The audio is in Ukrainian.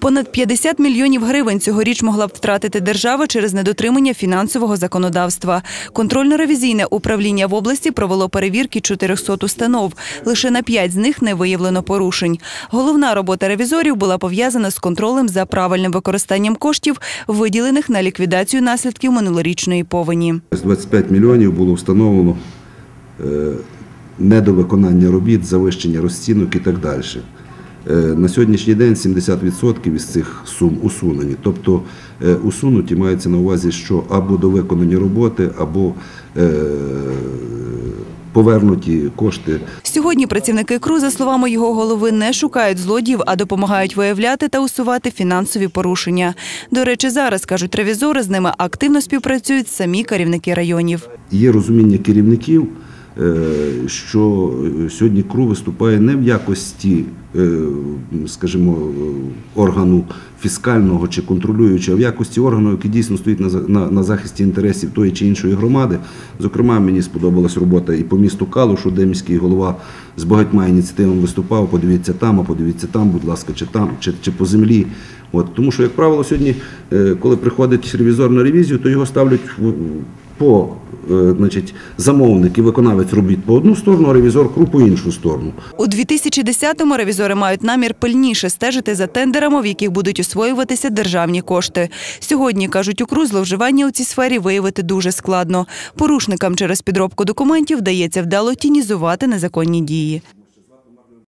Понад 50 мільйонів гривень цьогоріч могла б втратити держава через недотримання фінансового законодавства. Контрольно-ревізійне управління в області провело перевірки 400 установ. Лише на 5 з них не виявлено порушень. Головна робота ревізорів була пов'язана з контролем за правильним використанням коштів, виділених на ліквідацію наслідків минулорічної повені. З 25 мільйонів було встановлено е, недовиконання робіт, завищення розцінок і так далі. Е, На сьогоднішній день 70% із цих сум усунені. Тобто е, усунуті мається на увазі, що або до виконані роботи, або е, повернуті кошти Сьогодні працівники КРУ, за словами його голови, не шукають злодіїв, а допомагають виявляти та усувати фінансові порушення. До речі, зараз кажуть ревізори, з ними активно співпрацюють самі керівники районів. Є розуміння керівників, що е, сьогодні КРУ виступає не в якості, е, скажімо, е, органу фіскального чи контролюючого, а в якості органу, який дійсно стоїть на, на, на захисті інтересів тої чи іншої громади. Зокрема, мені сподобалась робота і по місту Калушу, де міський голова з багатьма ініціативами виступав. Подивіться там, а подивіться там, будь ласка, чи там, чи, по землі. От, тому що, як правило, сьогодні, е, коли приходить ревізор на ревізію, то його ставлять в- по е, значить, замовник і виконавець робіт по одну сторону, а ревізор КРУ по іншу сторону. У 2010-му ревізори мають намір пильніше стежити за тендерами, в яких будуть освоюватися державні кошти. Сьогодні, кажуть у КРУ, зловживання у цій сфері виявити дуже складно. Порушникам через підробку документів вдається вдало тінізувати незаконні дії.